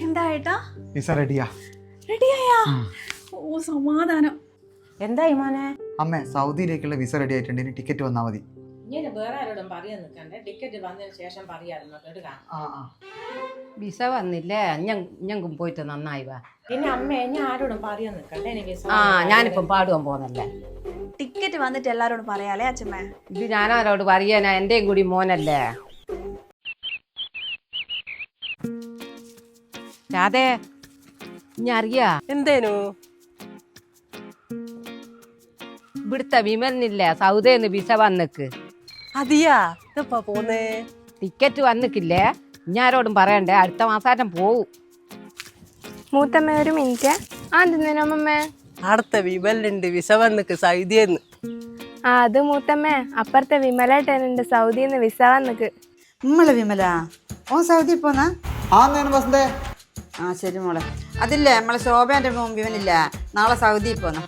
എന്താ ഏട്ടാ? വിസ റെഡിയാ. റെഡിയായാ? ഓ സമാധാനം. എന്തായി മോനെ? അമ്മേ സൗദിയിലേക്കുള്ള വിസ റെഡി ആയിട്ടുണ്ട്. ഇനി ടിക്കറ്റ് വന്നാൽ മതി. ഇങ്ങനെ വേറെ ആരോടും പറയാൻ നിൽക്കണ്ടേ. ടിക്കറ്റ് വന്നതിന് ശേഷം പറയാമായിരുന്നു ആ ആ. വിസ വന്നില്ലേ? ഞങ്ങൾക്കും പോയിട്ട് നന്നായി വാ. പിന്നെ അമ്മേ ഞാൻ ആരോടും പറയാൻ നിൽക്കണ്ടേ. എനിക്ക് ആ ഞാനിപ്പം പാടുവാൻ പോന്നല്ലേ ടിക്കറ്റ് വന്നിട്ട് എല്ലാരോടും പറയാലേ അച്ഛമ്മേ? ഇത് ഞാനാരോട് പറയാനാ? എന്റെയും കൂടി മോനല്ലേ? രാധേ ഞാൻ അറിയാ? എന്തേനു? ഇവിടുത്തെ വിമലിനില്ല സൗദേന്ന് വിസ വന്നിക്ക്. അതിയാ? എപ്പാ പോന്നേ? ടിക്കറ്റ് വന്നിക്കില്ലേ? ഞാരോടും പറയണ്ടേ? അടുത്ത മാസാറ്റം പോവും. മൂത്തമ്മ ഒരു മിനിറ്റ്. ആ എന്തിനമ്മമ്മേ അടുത്ത വിമലുണ്ട് വിസ വന്നിക്ക് സൗദിയെന്ന്. ആ അത് മൂത്തമ്മേ അപ്പുറത്തെ വിമലേട്ടനുണ്ട് സൗദിന്ന് വിസ വന്നിക്ക്. നമ്മൾ വിമല? ഓ സൗദി പോന്നാ? ആ വസന്തേ? ആ ശരി മോളെ. അതില്ലേ നമ്മളെ ശോഭേന്റെ മോൻ വിമനില്ല നാളെ സൗദി പോന്ന